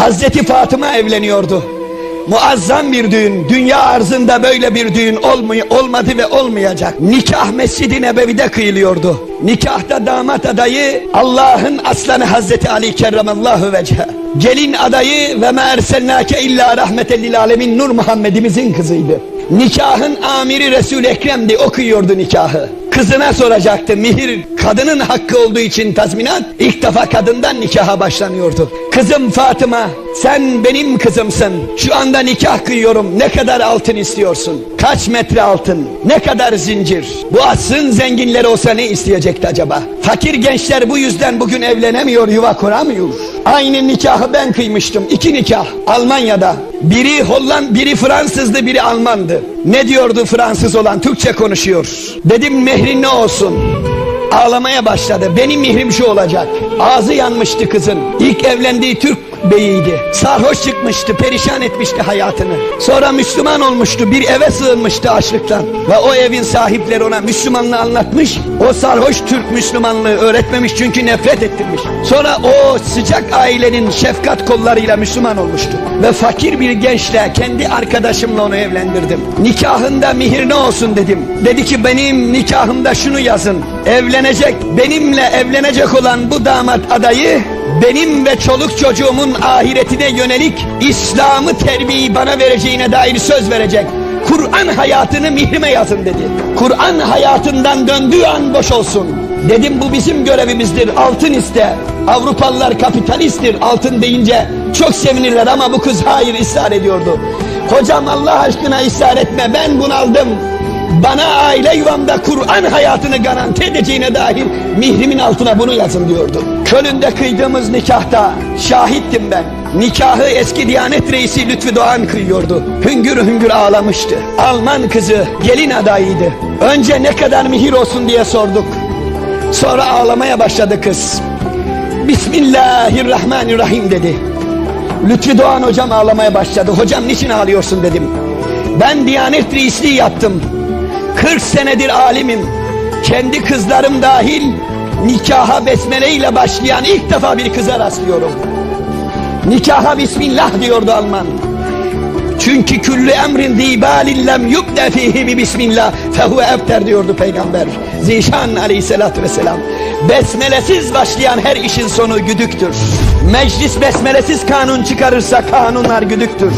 Hazreti Fatıma evleniyordu. Muazzam bir düğün, dünya arzında böyle bir düğün olmuyor, olmadı ve olmayacak. Nikah Mescid-i Nebevi'de kıyılıyordu. Nikahta damat adayı Allah'ın aslanı Hazreti Ali kerramallahu vecehe. Gelin adayı ve ma ersennake illa rahmeten lil alemin Nur Muhammed'imizin kızıydı. Nikahın amiri Resul Ekrem'di okuyordu nikahı. Kızına soracaktı mihir kadının hakkı olduğu için tazminat ilk defa kadından nikaha başlanıyordu. Kızım Fatıma sen benim kızımsın. Şu anda nikah kıyıyorum. Ne kadar altın istiyorsun? Kaç metre altın? Ne kadar zincir? Bu asrın zenginleri olsa ne isteyecekti acaba? Fakir gençler bu yüzden bugün evlenemiyor, yuva kuramıyor. Aynı nikahı ben kıymıştım. İki nikah Almanya'da. Biri Holland, biri Fransızdı, biri Almandı. Ne diyordu Fransız olan? Türkçe konuşuyor. Dedim mehrin ne olsun? Ağlamaya başladı. Benim mihrim şu olacak. Ağzı yanmıştı kızın. İlk evlendiği Türk beyiydi. Sarhoş çıkmıştı, perişan etmişti hayatını. Sonra Müslüman olmuştu, bir eve sığınmıştı açlıktan. Ve o evin sahipleri ona Müslümanlığı anlatmış. O sarhoş Türk Müslümanlığı öğretmemiş çünkü nefret ettirmiş. Sonra o sıcak ailenin şefkat kollarıyla Müslüman olmuştu. Ve fakir bir gençle kendi arkadaşımla onu evlendirdim. Nikahında mihir ne olsun dedim. Dedi ki benim nikahımda şunu yazın. Evlenecek, benimle evlenecek olan bu damat adayı benim ve çoluk çocuğumun ahiretine yönelik İslam'ı terbiyeyi bana vereceğine dair söz verecek. Kur'an hayatını mihrime yazın dedi. Kur'an hayatından döndüğü an boş olsun. Dedim bu bizim görevimizdir. Altın iste. Avrupalılar kapitalisttir. Altın deyince çok sevinirler ama bu kız hayır ısrar ediyordu. Kocam Allah aşkına ısrar etme ben bunaldım. Bana aile yuvamda Kur'an hayatını garanti edeceğine dair mihrimin altına bunu yazın diyordu. Kölün'de kıydığımız nikahta şahittim ben. Nikahı eski Diyanet Reisi Lütfü Doğan kıyıyordu. Hüngür hüngür ağlamıştı. Alman kızı gelin adayıydı. Önce ne kadar mihir olsun diye sorduk. Sonra ağlamaya başladı kız. Bismillahirrahmanirrahim dedi. Lütfü Doğan hocam ağlamaya başladı. Hocam niçin ağlıyorsun dedim. Ben Diyanet Reisliği yaptım. 40 senedir alimim. Kendi kızlarım dahil nikaha besmele ile başlayan ilk defa bir kıza rastlıyorum. Nikaha bismillah diyordu Alman. Çünkü küllü emrin dibalin lem yubde fihi bi bismillah fehuve ebter diyordu peygamber. Zişan aleyhissalatü vesselam. Besmelesiz başlayan her işin sonu güdüktür. Meclis besmelesiz kanun çıkarırsa kanunlar güdüktür.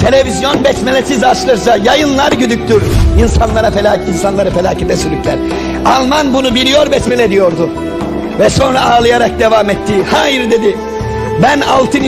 Televizyon besmelesiz açılırsa yayınlar güdüktür. İnsanlara felak, insanları felakete sürükler. Alman bunu biliyor besmele diyordu. Ve sonra ağlayarak devam etti. Hayır dedi. Ben altın